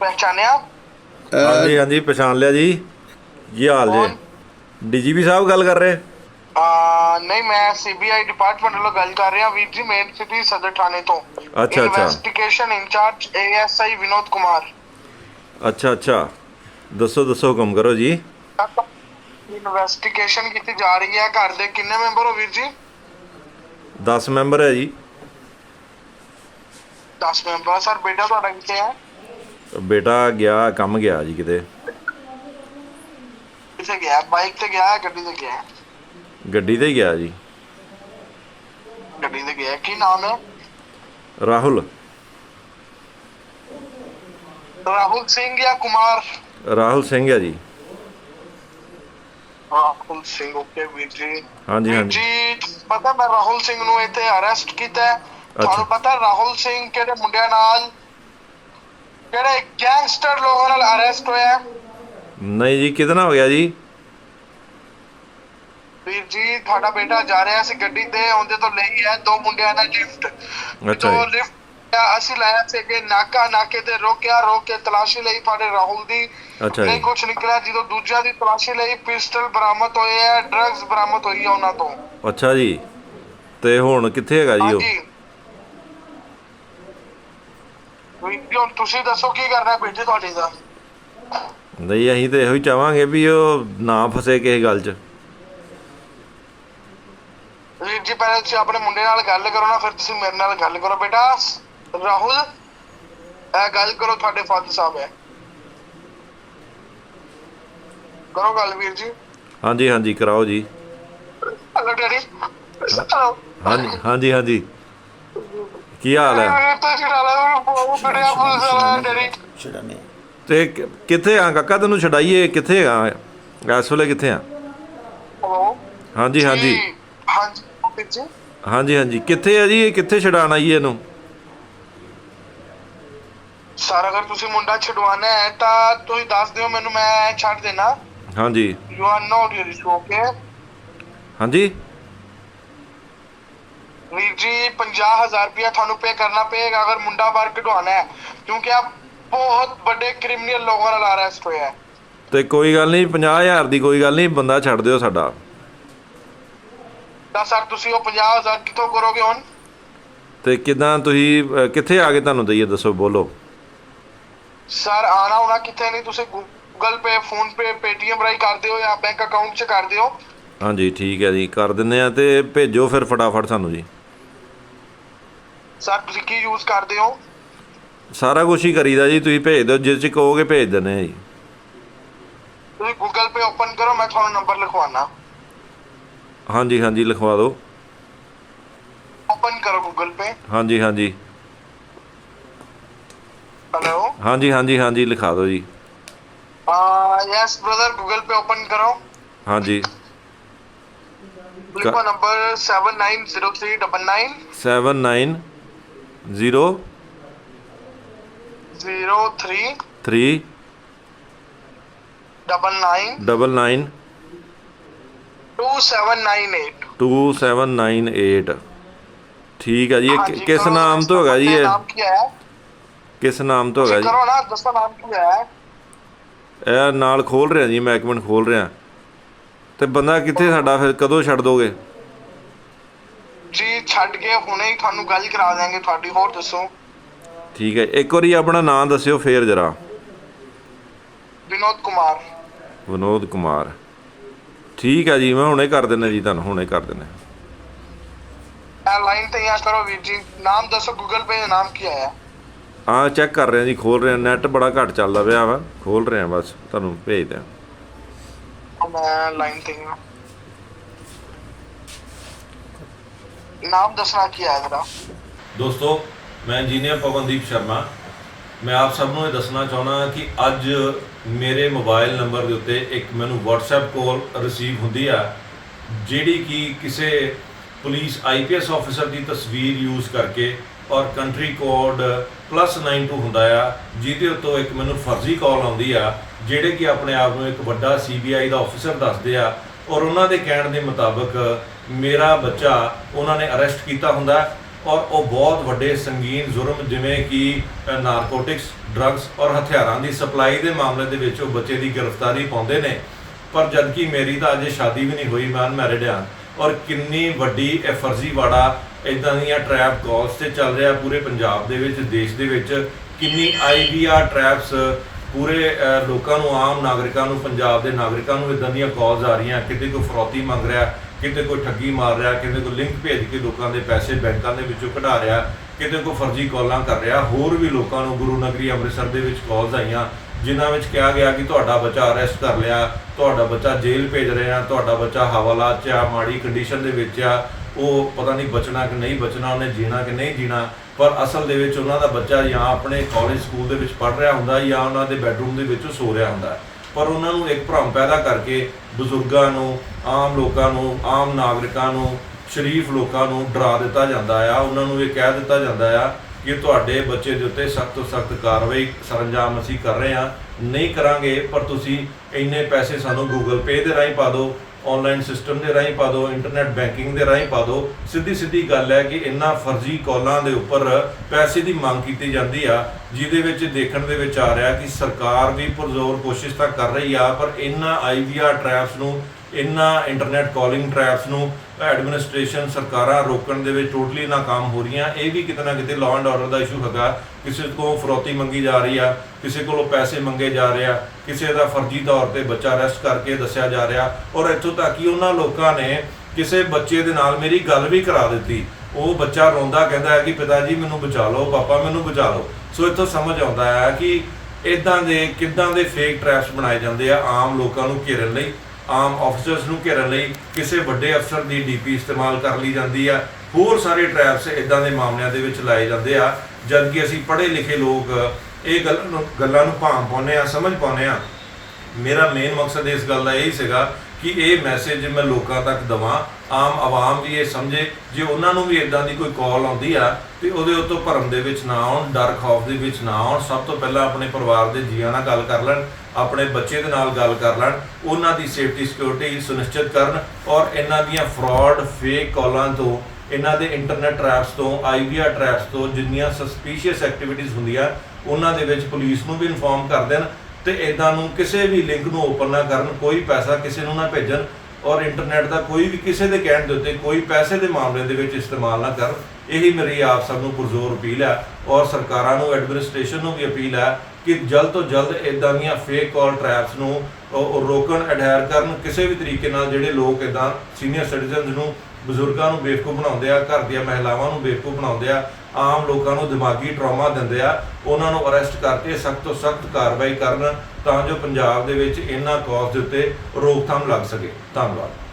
ਪਹਿਚਾਨਿਆ ਹਾਂਜੀ ਹਾਂਜੀ ਪਛਾਣ ਲਿਆ ਜੀ। ਕੀ ਹਾਲ? ਜੇ? ਡੀਜੀਪੀ ਸਾਹਿਬ ਗੱਲ ਕਰ ਰਹੇ? ਆ ਨਹੀਂ ਮੈਂ ਸੀਬੀਆਈ ਡਿਪਾਰਟਮੈਂਟ ਵੱਲੋਂ ਗੱਲ ਕਰ ਰਿਹਾ ਵੀਰ ਜੀ ਮੇਨ ਸਿਟੀ ਸਦਰ ਥਾਣੇ ਤੋਂ। ਅੱਛਾ, ਅੱਛਾ। Investigation incharge ASI Vinod Kumar. ਅੱਛਾ ਅੱਛਾ। ਦੱਸੋ ਦੱਸੋ ਹੁਕਮ ਕਰੋ ਜੀ। ਇਨਵੈਸਟੀਗੇਸ਼ਨ ਕੀਤੀ ਜਾ ਰਹੀ ਹੈ ਘਰ ਦੇ। ਕਿੰਨੇ ਮੈਂਬਰ ਹੋ ਵੀਰ ਜੀ? 10 ਮੈਂਬਰ ਹੈ ਜੀ। 10 ਮੈਂਬਰ। ਸਰ ਬੇਟਾ ਤੁਹਾਡਾ ਕਿੱਥੇ ਹੈ? ਬੇਟਾ ਗਿਆ ਕੰਮ ਗਿਆ ਜੀ ਕਿਤੇ? ਕਿੱਥੇ ਗਿਆ? ਬਾਈਕ ਤੇ ਗਿਆ ਗੱਡੀ ਤੇ ਗਿਆ? ਗੱਡੀ ਤੇ ਗਿਆ ਜੀ। ਗੱਡੀ ਤੇ ਗਿਆ। ਕੀ ਨਾਮ ਹੈ? ਰਾਹੁਲ। ਰਾਹੁਲ ਸਿੰਘ ਜਾਂ ਕੁਮਾਰ? ਰਾਹੁਲ ਸਿੰਘ ਹੈ ਜੀ। ਰਾਹੁਲ ਸਿੰਘ ਓਕੇ ਵੀਰ ਜੀ। ਹਾਂਜੀ ਹਾਂਜੀ। ਜੀ ਪਤਾ ਮੈਂ ਰਾਹੁਲ ਸਿੰਘ ਨੂੰ ਇੱਥੇ ਅਰੈਸਟ ਕੀਤਾ ਹੈ। ਤੁਹਾਨੂੰ ਪਤਾ ਰਾਹੁਲ ਸਿੰਘ ਕਿਹੜੇ ਮੁੰਡਿਆਂ ਨਾਲ ਕਿਹੜੇ ਗੈਂਗਸਟਰ ਲੋਕਾਂ ਨਾਲ ਅਰੈਸਟ ਹੋਇਆ? ਨਹੀਂ ਜੀ ਨਾਲ ਹੋ ਗਿਆ ਜੀ? ਵੀਰ ਜੀ ਤੁਹਾਡਾ ਬੇਟਾ ਜਾ ਰਿਹਾ ਸੀ ਗੱਡੀ ਤੇ ਉਹਦੇ ਤੋਂ ਲਈ ਹੈ ਦੋ ਮੁੰਡਿਆਂ ਨਾਲ ਲਿਫਟ ਅੱਛਾ ਤੋਂ ਜੀ। ਲਿਫਟ ਅਸੀਂ ਲਾਇਆ ਸੀ ਕਿ ਨਾਕਾ ਨਾਕੇ ਤੇ ਰੋਕਿਆ ਰੋਕ ਕੇ ਤਲਾਸ਼ੀ ਲਈ ਤੁਹਾਡੇ ਰਾਹੁਲ ਦੀ। ਅੱਛਾ ਨਹੀਂ ਕੁਝ ਨਿਕਲਿਆ ਜਦੋਂ ਦੂਜਿਆਂ ਦੀ ਤਲਾਸ਼ੀ ਲਈ ਪਿਸਟਲ ਬਰਾਮਦ ਹੋਏ ਹੈ ਡਰੱਗਸ ਬਰਾਮਦ ਹੋਈ ਹੈ ਉਹਨਾਂ ਤੋਂ। ਅੱਛਾ ਜੀ। ਤੇ ਹੁਣ ਕਿੱਥੇ ਹੈਗਾ ਜੀ ਉਹ? ਹਾਂਜੀ ਵੀਰ ਜੀ, ਹੁਣ ਤੁਸੀਂ ਦੱਸੋ ਕੀ ਕਰਨਾ ਬੇਟੇ ਤੁਹਾਡੇ ਦਾ? ਨਹੀਂ ਅਸੀਂ ਤੇ ਇਹੋ ਹੀ ਚਾਹਾਂਗੇ ਵੀ ਉਹ ਨਾ ਫਸੇ ਕਿਸੇ ਗੱਲ 'ਚ। ਵੀਰ ਜੀ ਪਹਿਲਾਂ ਤੁਸੀਂ ਆਪਣੇ ਮੁੰਡੇ ਨਾਲ ਗੱਲ ਕਰੋ ਨਾ ਫਿਰ ਤੁਸੀਂ ਮੇਰੇ ਨਾਲ ਗੱਲ ਕਰੋ ਬੇਟਾ। ਰਾਹੁਲ ਇਹ ਗੱਲ ਕਰੋ ਤੁਹਾਡੇ ਫਾਦਰ ਸਾਹਿਬ ਹੈ। ਕਰੋ ਗੱਲ ਵੀਰ ਜੀ। ਹਾਂਜੀ ਹਾਂਜੀ ਕਰਾਓ ਜੀ। ਹਲੋ ਡੈਡੀ ਹਲੋ ਹਾਂਜੀ ਹਾਂਜੀ ਹਾਂਜੀ। ਕੀ ਹਾਲ ਹੈ? ਤੋਂ ਕਿ- ਕਿੱਥੇ ਆ ਕਾਕਾ ਤੈਨੂੰ ਛਡਾਈਏ? ਕਿੱਥੇ ਆ? ਇਸ ਵੇਲੇ ਕਿੱਥੇ ਆ? ਹਾਂਜੀ ਹਾਂਜੀ। ਹਾਂਜੀ ਜੀ। ਹਾਂਜੀ ਹਾਂਜੀ। ਕਿੱਥੇ ਆ ਜੀ? ਇਹ ਕਿੱਥੇ ਛਡਾਣ ਆਈਏ ਇਹਨੂੰ? ਸਰ ਅਗਰ ਤੁਸੀਂ ਮੁੰਡਾ ਛਡਵਾਣਾ ਹੈ ਤਾਂ ਤੁਸੀਂ ਦੱਸ ਦਿਓ ਮੈਨੂੰ ਮੈਂ ਛੱਡ ਦੇਣਾ। ਹਾਂਜੀ। ਯੂ ਆਰ ਨੋਟ ਓਕੇ ਹਾਂਜੀ? ਵੀਰ ਜੀ 50000 ਰੁਪਇਆ ਤੁਹਾਨੂੰ ਪੇ ਕਰਨਾ ਪਏਗਾ ਅਗਰ ਮੁੰਡਾ ਬਾਹਰ ਕਢਵਾਉਣਾ ਹੈ ਕਿਉਂਕਿ ਆਪ ਬਹੁਤ ਵੱਡੇ ਕ੍ਰਿਮੀਨਲ ਲੋਕਾਂ ਨਾਲ ਅਰੈਸਟ ਹੋਇਆ ਹੈ। ਤੇ ਕੋਈ ਗੱਲ ਨਹੀਂ 50000 ਦੀ ਕੋਈ ਗੱਲ ਨਹੀਂ ਬੰਦਾ ਛੱਡ ਦਿਓ ਸਾਡਾ। ਤਾਂ ਸਰ ਤੁਸੀਂ ਉਹ 50000 ਕਿੱਥੋਂ ਕਰੋਗੇ ਹੁਣ? ਤੇ ਕਿਦਾਂ ਤੁਸੀਂ ਕਿੱਥੇ ਆ ਕੇ ਤੁਹਾਨੂੰ ਦਈਏ ਦੱਸੋ ਬੋਲੋ। ਸਰ ਆਣਾ ਹੋਣਾ ਕਿੱਥੇ ਨਹੀਂ ਤੁਸੀਂ Google Pay PhonePe Paytm ਰਾਹੀਂ ਕਰ ਦਿਓ ਜਾਂ ਬੈਂਕ ਅਕਾਊਂਟ 'ਚ ਕਰ ਦਿਓ। ਹਾਂਜੀ ਠੀਕ ਹੈ ਜੀ ਕਰ ਦਿੰਨੇ ਆ ਤੇ ਭੇਜੋ ਫਿਰ ਫਟਾਫਟ ਸਾਨੂੰ ਜੀ। ਸਰ ਤੁਸੀਂ ਕੀ ਯੂਜ਼ ਕਰਦੇ ਹੋ? ਸਾਰਾ ਕੁਝ ਹੀ ਕਰੀਦਾ ਜੀ ਤੁਸੀਂ ਭੇਜ ਦਿਓ ਜਿਸ ਚ ਕਹੋਗੇ ਭੇਜ ਦਿੰਨੇ ਆ ਜੀ। ਤੁਸੀਂ ਗੂਗਲ ਪੇ ਓਪਨ ਕਰੋ ਮੈਂ ਤੁਹਾਨੂੰ ਨੰਬਰ ਲਿਖਵਾਉਣਾ। ਹਾਂਜੀ ਹਾਂਜੀ ਲਿਖਵਾ ਦਿਓ। ਓਪਨ ਕਰੋ ਗੂਗਲ ਪੇ ਹਾਂਜੀ ਹਾਂਜੀ। ਹੈਲੋ ਹਾਂਜੀ ਹਾਂਜੀ ਹਾਂਜੀ ਲਿਖਾ ਦਿਓ ਜੀ। ਆ yes brother Google Pay open ਕਰੋ। ਹਾਂਜੀ। ਲਿਖੋ ਨੰਬਰ 790399 79 0 03 3 99 ਡਬਲ 9 2798 2798 ਠੀਕ ਹੈ ਜੀ ਇਹ ਕਿਸ ਨਾਮ ਤੋਂ ਹੈਗਾ ਜੀ ਇਹ? ਨਾਮ ਕੀ ਹੈ? ਕਿਸ ਨਾਮ ਤੋਂ ਹੈਗਾ ਜੀ? ਕਰੋ ਨਾ ਦੱਸੋ ਨਾਮ ਕੀ ਹੈ? ਇਹ ਨਾਲ ਖੋਲ ਰਿਹਾ ਜੀ ਮੈਂ ਇੱਕ ਮਿੰਟ ਖੋਲ ਰਿਹਾ। ਤੇ ਬੰਦਾ ਕਿੱਥੇ ਸਾਡਾ ਫਿਰ ਕਦੋਂ ਛੱਡ ਦੋਗੇ? ਜੀ ਛੱਡ ਕੇ ਹੁਣੇ ਹੀ ਤੁਹਾਨੂੰ ਗੱਲ ਕਰਾ ਦਾਂਗੇ ਤੁਹਾਡੀ ਹੋਰ ਦੱਸੋ? ਠੀਕ ਹੈ ਇੱਕ ਵਾਰੀ ਆਪਣਾ ਨਾਮ ਦੱਸਿਓ ਫੇਰ ਜਰਾ। ਵਿਨੋਦ ਕੁਮਾਰ। ਵਿਨੋਦ ਕੁਮਾਰ। ਠੀਕ ਹੈ ਜੀ ਮੈਂ ਹੁਣੇ ਕਰ ਦਿੰਦਾ ਜੀ ਤੁਹਾਨੂੰ ਹੁਣੇ ਕਰ ਦਿੰਦਾ। ਇਹ ਲਾਈਨ ਤੇ ਯਾਦ ਕਰੋ ਵੀਰ ਜੀ ਨਾਮ ਦੱਸੋ ਗੂਗਲ ਪੇ ਦਾ ਨਾਮ ਕੀ ਆਇਆ? ਆ ਚੈੱਕ ਕਰ ਰਿਹਾ ਜੀ ਖੋਲ ਰਿਹਾ ਨੈਟ ਬੜਾ ਘੱਟ ਚੱਲਦਾ ਪਿਆ ਵਾ ਖੋਲ ਰਿਹਾ ਬਸ ਤੁਹਾਨੂੰ ਭੇਜ ਦਿਆਂ। ਮੈਂ ਲਾਈਨ ਤੇ ਹਾਂ ਨਾਮ ਦੱਸਣਾ ਕੀ ਆਇਆ ਜਰਾ ਦੋਸਤੋ, ਮੈਂ ਇੰਜੀਨੀਅਰ ਪਵਨਦੀਪ ਸ਼ਰਮਾ। ਮੈਂ ਆਪ ਸਭ ਨੂੰ ਇਹ ਦੱਸਣਾ ਚਾਹੁੰਦਾ ਕਿ ਅੱਜ ਮੇਰੇ ਮੋਬਾਈਲ ਨੰਬਰ ਦੇ ਉੱਤੇ ਇੱਕ ਮੈਨੂੰ WhatsApp ਕਾਲ ਰਿਸੀਵ ਹੁੰਦੀ ਆ, ਜਿਹੜੀ ਕਿ ਕਿਸੇ ਪੁਲਿਸ ਆਈਪੀਐਸ ਆਫੀਸਰ ਦੀ ਤਸਵੀਰ ਯੂਜ਼ ਕਰਕੇ ਔਰ ਕੰਟਰੀ ਕੋਡ +92 ਹੁੰਦਾ ਆ, ਜਿਹਦੇ ਉੱਤੋਂ ਇੱਕ ਮੈਨੂੰ ਫਰਜ਼ੀ ਕਾਲ ਆਉਂਦੀ ਆ, ਜਿਹੜੇ ਕਿ ਆਪਣੇ ਆਪ ਨੂੰ ਇੱਕ ਵੱਡਾ ਸੀਬੀਆਈ ਦਾ ਆਫੀਸਰ ਦੱਸਦੇ ਆ ਔਰ ਉਹਨਾਂ ਦੇ ਕਹਿਣ ਦੇ ਮੁਤਾਬਕ ਮੇਰਾ ਬੱਚਾ ਉਹਨਾਂ ਨੇ ਅਰੈਸਟ ਕੀਤਾ ਹੁੰਦਾ ਔਰ ਉਹ ਬਹੁਤ ਵੱਡੇ ਸੰਗੀਨ ਜੁਰਮ ਜਿਵੇਂ ਕਿ ਨਾਰਕੋਟਿਕਸ, ਡਰੱਗਸ ਔਰ ਹਥਿਆਰਾਂ ਦੀ ਸਪਲਾਈ ਦੇ ਮਾਮਲੇ ਦੇ ਵਿੱਚ ਉਹ ਬੱਚੇ ਦੀ ਗ੍ਰਿਫਤਾਰੀ ਪਾਉਂਦੇ ਨੇ। ਪਰ ਜਦਕਿ ਮੇਰੀ ਤਾਂ ਅਜੇ ਸ਼ਾਦੀ ਵੀ ਨਹੀਂ ਹੋਈ, ਮੈਂ ਅਨਮੈਰਿਡ ਹਾਂ ਔਰ ਕਿੰਨੀ ਵੱਡੀ ਇਹ ਫਰਜ਼ੀਵਾੜਾ ਇਦਾਂ ਦੀਆਂ ਟਰੈਪ ਕਾਲਸ ਤੇ ਚੱਲ ਰਿਹਾ ਪੂਰੇ ਪੰਜਾਬ ਦੇ ਵਿੱਚ, ਦੇਸ਼ ਦੇ ਵਿੱਚ, ਕਿੰਨੀ ਆਈਵੀਆਰ ਟਰੈਪਸ ਪੂਰੇ ਲੋਕਾਂ ਨੂੰ, ਆਮ ਨਾਗਰਿਕਾਂ ਨੂੰ, ਪੰਜਾਬ ਦੇ ਨਾਗਰਿਕਾਂ ਨੂੰ ਇਦਾਂ ਦੀਆਂ ਕਾਲਸ ਆ ਰਹੀਆਂ, ਕਿਤੇ ਕੋਈ ਫਰੋਤੀ ਮੰਗ ਰਿਹਾ, ਕਿਤੇ ਕੋਈ ਠੱਗੀ ਮਾਰ ਰਿਹਾ, ਕਿਤੇ ਕੋਈ ਲਿੰਕ ਭੇਜ ਕੇ ਲੋਕਾਂ ਦੇ ਪੈਸੇ ਬੈਂਕਾਂ ਦੇ ਵਿੱਚੋਂ ਕਢਾ ਰਿਹਾ, ਕਿਤੇ ਕੋਈ ਫਰਜ਼ੀ ਕਾਲਾਂ ਕਰ ਰਿਹਾ, ਹੋਰ ਵੀ ਲੋਕਾਂ ਨੂੰ ਗੁਰੂ ਨਗਰੀ ਅੰਮ੍ਰਿਤਸਰ ਦੇ ਵਿੱਚ ਕਾਲਸ ਆਈਆਂ, ਜਿਨ੍ਹਾਂ ਵਿੱਚ ਕਿਹਾ ਗਿਆ ਕਿ ਤੁਹਾਡਾ ਬੱਚਾ ਅਰੈਸਟ ਕਰ ਲਿਆ, ਤੁਹਾਡਾ ਬੱਚਾ ਜੇਲ੍ਹ ਭੇਜ ਰਹੇ ਆ, ਤੁਹਾਡਾ ਬੱਚਾ ਹਵਾਲਾਤ 'ਚ ਆ, ਮਾੜੀ ਕੰਡੀਸ਼ਨ ਦੇ ਵਿੱਚ ਆ, ਉਹ ਪਤਾ ਨਹੀਂ ਬਚਣਾ ਕਿ ਨਹੀਂ ਬਚਣਾ, ਉਹਨੇ ਜੀਣਾ ਕਿ ਨਹੀਂ ਜੀਣਾ ਪਰ ਅਸਲ ਦੇ ਵਿੱਚ ਉਹਨਾਂ ਦਾ ਬੱਚਾ ਜਾਂ ਆਪਣੇ ਕਾਲਜ ਸਕੂਲ ਦੇ ਵਿੱਚ ਪੜ੍ਹ ਰਿਹਾ ਹੁੰਦਾ ਜਾਂ ਉਹਨਾਂ ਦੇ ਬੈੱਡਰੂਮ ਦੇ ਵਿੱਚ ਸੋ ਰਿਹਾ ਹੁੰਦਾ। ਪਰ ਉਹਨਾਂ ਨੂੰ ਇੱਕ ਭਰਮ ਪੈਦਾ ਕਰਕੇ ਬਜ਼ੁਰਗਾਂ ਨੂੰ, ਆਮ ਲੋਕਾਂ ਨੂੰ, ਆਮ ਨਾਗਰਿਕਾਂ ਨੂੰ, ਸ਼ਰੀਫ ਲੋਕਾਂ ਨੂੰ ਡਰਾ ਦਿੱਤਾ ਜਾਂਦਾ ਆ। ਉਹਨਾਂ ਨੂੰ ਇਹ ਕਹਿ ਦਿੱਤਾ ਜਾਂਦਾ ਆ ਕਿ ਤੁਹਾਡੇ ਬੱਚੇ ਦੇ ਉੱਤੇ ਸਖਤ ਤੋਂ ਸਖਤ ਕਾਰਵਾਈ ਸਰੰਜਾਮ ਅਸੀਂ ਕਰ ਰਹੇ ਹਾਂ ਨਹੀਂ ਕਰਾਂਗੇ, ਪਰ ਤੁਸੀਂ ਇੰਨੇ ਪੈਸੇ ਸਾਨੂੰ ਗੂਗਲ ਪੇ ਦੇ ਰਾਹੀਂ ਪਾ ਦਿਓ। ਆਨਲਾਈਨ ਸਿਸਟਮ ਦੇ ਰਾਹੀਂ ਪਾ ਦਿਓ ਇੰਟਰਨੈਟ ਬੈਂਕਿੰਗ ਦੇ ਰਾਹੀਂ ਪਾ ਦਿਓ। ਸਿੱਧੀ ਸਿੱਧੀ ਗੱਲ ਹੈ ਕਿ ਇਹਨਾਂ ਫਰਜ਼ੀ ਕਾਲਾਂ ਦੇ ਉੱਪਰ ਪੈਸੇ ਦੀ ਮੰਗ ਕੀਤੀ ਜਾਂਦੀ ਆ, ਜਿਹਦੇ ਵਿੱਚ ਦੇਖਣ ਦੇ ਵਿੱਚ ਆ ਰਿਹਾ ਕਿ ਸਰਕਾਰ ਵੀ ਪੁਰਜ਼ੋਰ ਕੋਸ਼ਿਸ਼ ਤਾਂ ਕਰ ਰਹੀ ਆ, ਪਰ ਇਹਨਾਂ ਆਈਵੀਆਰ ਟਰੈਪਸ ਨੂੰ ਇਹਨਾਂ ਇੰਟਰਨੈਟ ਕਾਲਿੰਗ ਟਰੈਪਸ ਨੂੰ ਐਡਮਿਨਿਸਟ੍ਰੇਸ਼ਨ ਸਰਕਾਰਾਂ ਰੋਕਣ ਦੇ ਵਿੱਚ ਟੋਟਲੀ ਨਾਕਾਮ ਹੋ ਰਹੀਆਂ। ਇਹ ਵੀ ਕਿਤੇ ਨਾ ਕਿਤੇ ਲਾਅ ਐਂਡ ਆਰਡਰ ਦਾ ਇਸ਼ੂ ਹੈਗਾ। ਕਿਸੇ ਕੋਲੋਂ ਫਰੋਤੀ ਮੰਗੀ ਜਾ ਰਹੀ ਆ, ਕਿਸੇ ਕੋਲੋਂ ਪੈਸੇ ਮੰਗੇ ਜਾ ਰਹੇ ਆ, ਕਿਸੇ ਦਾ ਫਰਜ਼ੀ ਤੌਰ ਤੇ ਬੱਚਾ ਅਰੈਸਟ ਕਰਕੇ ਦੱਸਿਆ ਜਾ ਰਿਹਾ। ਔਰ ਇੱਥੋਂ ਤੱਕ ਕਿ ਉਹਨਾਂ ਲੋਕਾਂ ਨੇ ਕਿਸੇ ਬੱਚੇ ਦੇ ਨਾਲ ਮੇਰੀ ਗੱਲ ਵੀ ਕਰਾ ਦਿੱਤੀ। ਉਹ ਬੱਚਾ ਰੋਂਦਾ ਕਹਿੰਦਾ ਹੈ ਕਿ ਪਿਤਾ ਜੀ ਮੈਨੂੰ ਬਚਾ ਲਓ, ਪਾਪਾ ਮੈਨੂੰ ਬਚਾ ਲਓ। ਸੋ ਇੱਥੋਂ ਸਮਝ ਆਉਂਦਾ ਹੈ ਕਿ ਇਦਾਂ ਦੇ, ਕਿੱਦਾਂ ਦੇ ਫੇਕ ਟ੍ਰੈਪਸ ਬਣਾਏ ਜਾਂਦੇ ਆ ਆਮ ਲੋਕਾਂ ਨੂੰ ਘੇਰਨ ਲਈ। ਆਮ ਆਫੀਸਰਸ ਨੂੰ ਘੇਰਨ ਲਈ ਕਿਸੇ ਵੱਡੇ ਅਫਸਰ ਦੀ ਡੀਪੀ ਇਸਤੇਮਾਲ ਕਰ ਲਈ ਜਾਂਦੀ ਆ। ਹੋਰ ਸਾਰੇ ਟ੍ਰੈਪਸ ਇਦਾਂ ਦੇ ਮਾਮਲਿਆਂ ਦੇ ਵਿੱਚ ਲਾਏ ਜਾਂਦੇ ਆ ਜਦ ਕਿ ਅਸੀਂ ਪੜ੍ਹੇ ਲਿਖੇ ਲੋਕ ਇਹ ਗੱਲ ਨੂੰ, ਗੱਲਾਂ ਨੂੰ ਭਾਂ ਪਾਉਂਦੇ ਆ, ਸਮਝ ਪਾਉਂਦੇ ਆ। ਮੇਰਾ ਮੇਨ ਮਕਸਦ ਇਸ ਗੱਲ ਦਾ ਇਹ ਸੀਗਾ ਕਿ ਇਹ ਮੈਸੇਜ ਮੈਂ ਲੋਕਾਂ ਤੱਕ ਦਵਾਂ। ਆਮ ਆਵਾਮ ਵੀ ਇਹ ਸਮਝੇ। ਜੇ ਉਹਨਾਂ ਨੂੰ ਵੀ ਇਦਾਂ ਦੀ ਕੋਈ ਕਾਲ ਆਉਂਦੀ ਆ, ਤੇ ਉਹਦੇ ਉੱਤੋਂ ਭਰਮ ਦੇ ਵਿੱਚ ਨਾ ਆਉਣ ਡਰ ਖੌਫ ਦੇ ਵਿੱਚ ਨਾ ਆਉਣ, ਸਭ ਤੋਂ ਪਹਿਲਾਂ ਆਪਣੇ ਪਰਿਵਾਰ ਦੇ ਜੀਆਂ ਨਾਲ ਗੱਲ ਕਰ ਲੈਣ। ਆਪਣੇ ਬੱਚੇ ਦੇ ਨਾਲ ਗੱਲ ਕਰ ਲੈਣ, ਉਹਨਾਂ ਦੀ ਸੇਫਟੀ ਸਿਕਿਉਰਿਟੀ ਸੁਨਿਸ਼ਚਿਤ ਕਰਨ ਔਰ ਇਹਨਾਂ ਦੀਆਂ ਫਰਾਡ ਫੇਕ ਕਾਲਾਂ ਤੋਂ, ਇਹਨਾਂ ਦੇ ਇੰਟਰਨੈਟ ਟ੍ਰੈਪਸ ਤੋਂ ਆਈਵੀਆਰ ਟ੍ਰੈਪਸ ਤੋਂ ਜਿੰਨੀਆਂ ਸਸਪੀਸ਼ੀਅਸ ਐਕਟੀਵਿਟੀਜ਼ ਹੁੰਦੀਆਂ, ਉਹਨਾਂ ਦੇ ਵਿੱਚ ਪੁਲਿਸ ਨੂੰ ਵੀ ਇਨਫੋਰਮ ਕਰ ਦੇਣ ਤੇ ਇਦਾਂ ਨੂੰ ਕਿਸੇ ਵੀ ਲਿੰਕ ਨੂੰ ਓਪਨ ਨਾ ਕਰਨ, ਕੋਈ ਪੈਸਾ ਕਿਸੇ ਨੂੰ ਨਾ ਭੇਜਣ ਔਰ ਇੰਟਰਨੈਟ ਦਾ ਕੋਈ ਵੀ ਕਿਸੇ ਦੇ ਕਹਿਣ ਦੇ ਉੱਤੇ ਕੋਈ ਪੈਸੇ ਦੇ ਮਾਮਲੇ ਦੇ ਵਿੱਚ ਇਸਤੇਮਾਲ ਨਾ ਕਰਨ। ਇਹੀ ਮੇਰੀ ਆਪ ਸਭ ਨੂੰ ਪੁਰਜ਼ੋਰ ਅਪੀਲ ਹੈ ਔਰ ਸਰਕਾਰਾਂ ਨੂੰ ਐਡਮਿਨਿਸਟ੍ਰੇਸ਼ਨ ਨੂੰ ਵੀ ਅਪੀਲ ਹੈ ਕਿ ਜਲਦ ਤੋਂ ਜਲਦ ਇਦਾਂ ਦੀਆਂ ਫੇਕ ਕਾਲ ਟ੍ਰੈਪਸ ਨੂੰ ਰੋਕਣ ਅਡਾਇਰ ਕਰਨ ਕਿਸੇ ਵੀ ਤਰੀਕੇ ਨਾਲ ਜਿਹੜੇ ਲੋਕ ਇਦਾਂ ਸੀਨੀਅਰ ਸਿਟੀਜ਼ਨਸ ਨੂੰ, ਬਜ਼ੁਰਗਾਂ ਨੂੰ ਬੇਵਕੂਫ ਬਣਾਉਂਦੇ ਆ, ਘਰ ਦੀਆਂ ਮਹਿਲਾਵਾਂ ਨੂੰ ਬੇਵਕੂਫ ਬਣਾਉਂਦੇ ਆ, ਆਮ ਲੋਕਾਂ ਨੂੰ ਦਿਮਾਗੀ ਟਰਾਮਾ ਦਿੰਦੇ ਆ, ਉਹਨਾਂ ਨੂੰ ਅਰੈਸਟ ਕਰਕੇ ਸਖਤ ਤੋਂ ਸਖਤ ਕਾਰਵਾਈ ਕਰਨ ਤਾਂ ਜੋ ਪੰਜਾਬ ਦੇ ਵਿੱਚ ਇਹਨਾਂ ਕੌਸ ਦੇ ਉੱਤੇ ਰੋਕਥਾਮ ਲੱਗ ਸਕੇ। ਧੰਨਵਾਦ।